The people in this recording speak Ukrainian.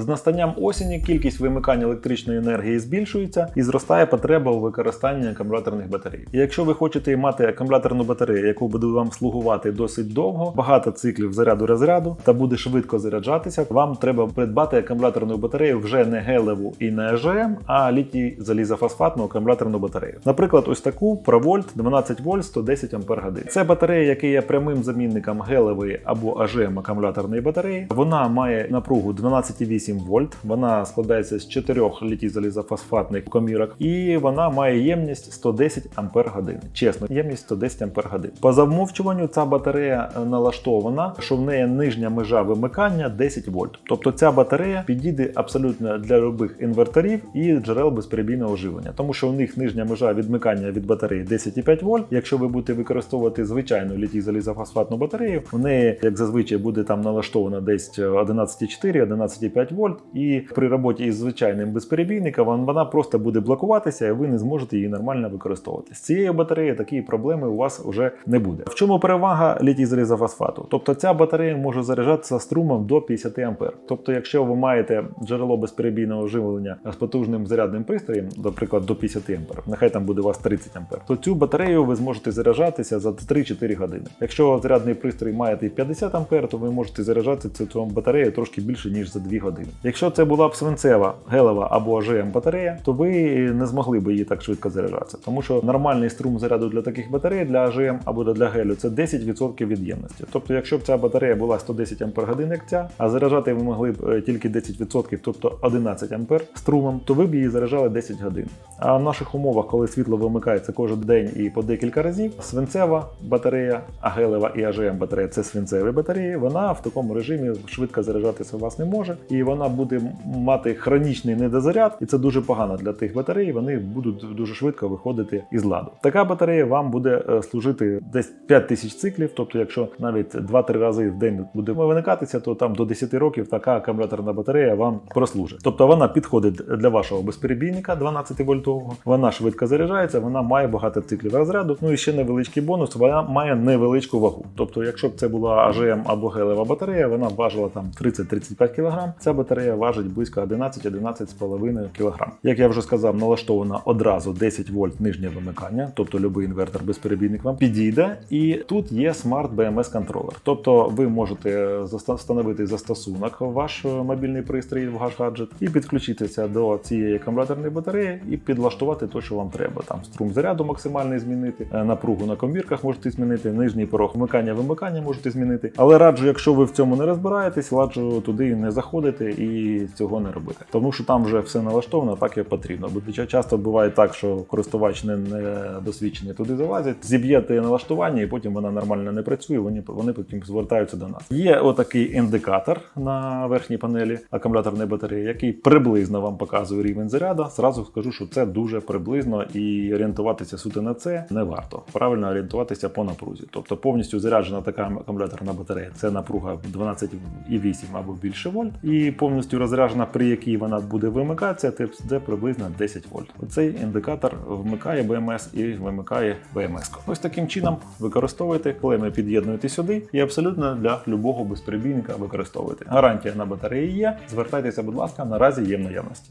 З настанням осені кількість вимикання електричної енергії збільшується і зростає потреба у використанні акумуляторних батарей. І якщо ви хочете мати акумуляторну батарею, яку буде вам слугувати досить довго, багато циклів заряду розряду та буде швидко заряджатися, вам треба придбати акумуляторну батарею вже не гелеву і не АЖМ, а літій залізофосфатну акумуляторну батарею. Наприклад, ось таку ProVolt 12 вольт 110 Ампер. Це батарея, яка є прямим замінником гелевої або АЖМ акумуляторної батареї. Вона має напругу 12,8 вольт. Вона складається з чотирьох літій залізофосфатних комірок, і вона має ємність 110 Ампер годин. Чесно, ємність 110 Ампер годин. По замовчуванню ця батарея е, налаштована, що в неї нижня межа вимикання 10 вольт. Тобто ця батарея підійде абсолютно для любих інверторів і джерел безперебійного живлення, тому що у них нижня межа відмикання від батареї 10,5 вольт. Якщо ви будете використовувати звичайну літій залізофосфатну батарею, у неї, як зазвичай, буде там налаштована десь 11,4, 11,5 вольт, і при роботі із звичайним безперебійником вона просто буде блокуватися, і ви не зможете її нормально використовувати. З цією батареєю такі проблеми у вас вже не буде. В чому перевага літій залізофосфату? Тобто ця батарея може заряджатися струмом до 50 ампер. Тобто, якщо ви маєте джерело безперебійного живлення з потужним зарядним пристроєм, наприклад, до 50 ампер, нехай там буде у вас 30 ампер, то цю батарею ви зможете заряджатися за 3-4 години. Якщо зарядний пристрій має 50 ампер, то ви можете заряджати цю цю батарею трошки більше ніж за 2 години. Якщо це була б свинцева, гелева або АЖМ батарея, то ви не змогли б її так швидко заряджатися, тому що нормальний струм заряду для таких батарей для АЖМ або для гелю це 10% від ємності. Тобто, якщо б ця батарея була 110 ампер годин, як ця, а заряджати ви могли б е, тільки 10%, тобто 11 ампер струмом, то ви б її заряджали 10 годин. А в наших умовах, коли світло вимикається кожен день і по декілька разів, свинцева батарея, а гелева і АЖМ батарея це свинцеві батареї. Вона в такому режимі швидко заряджатися у вас не може, і вона буде мати хронічний недозаряд, і це дуже погано для тих батарей. Вони будуть дуже швидко виходити із ладу. Така батарея вам буде е, служити десь 5 тисяч циклів. Тобто, якщо навіть 2-3 рази в день буде виникатися, то там до 10 років така акумуляторна батарея вам прослужить. Тобто вона підходить для вашого безперебійника 12 вольтового. Вона швидко заряджається, вона має багато циклів розряду. Ну і ще невеличкий бонус. Вона має невеличку вагу. Тобто, якщо б це була АЖМ або гелева батарея, вона б важила там 30-35 кг. Ця батарея важить близько 11-11,5 кг. Як я вже сказав, налаштована одразу 10 вольт нижнє вимикання, тобто будь-який інвертор безперебійник вам підійде. І тут є Smart BMS контролер. Тобто ви можете встановити застосунок в ваш мобільний пристрій, в ваш гаджет, і підключитися до цієї акумуляторної батареї і підлаштувати те, що вам треба. Там струм заряду максимальний змінити, е, напругу на комірках можете змінити, нижній порог вмикання вимикання можете змінити. Але раджу, якщо ви в цьому не розбираєтесь, раджу туди не заходити і цього не робити. Тому що там вже все налаштовано так, як потрібно. Бо часто буває так, що користувач не, не досвідчений туди залазить, зіб'єте налаштування, і потім вона нормально не працює. Вони вони потім звертаються до нас. Є отакий індикатор на верхній панелі акумуляторної батареї, який приблизно вам показує рівень заряду. Зразу скажу, що це дуже приблизно і орієнтуватися суто на це не варто. Правильно орієнтуватися по напрузі. Тобто повністю заряджена така акумуляторна батарея це напруга 12,8 або більше вольт, і повністю розряджена, при якій вона буде вимикатися, це приблизно 10 вольт. Оцей індикатор вмикає БМС і вимикає БМС. Ось таким чином використовуйте, коли ми під'єднуєте сюди, і абсолютно для любого безперебійника використовуйте. Гарантія на батареї є. Звертайтеся, будь ласка, наразі є в наявності.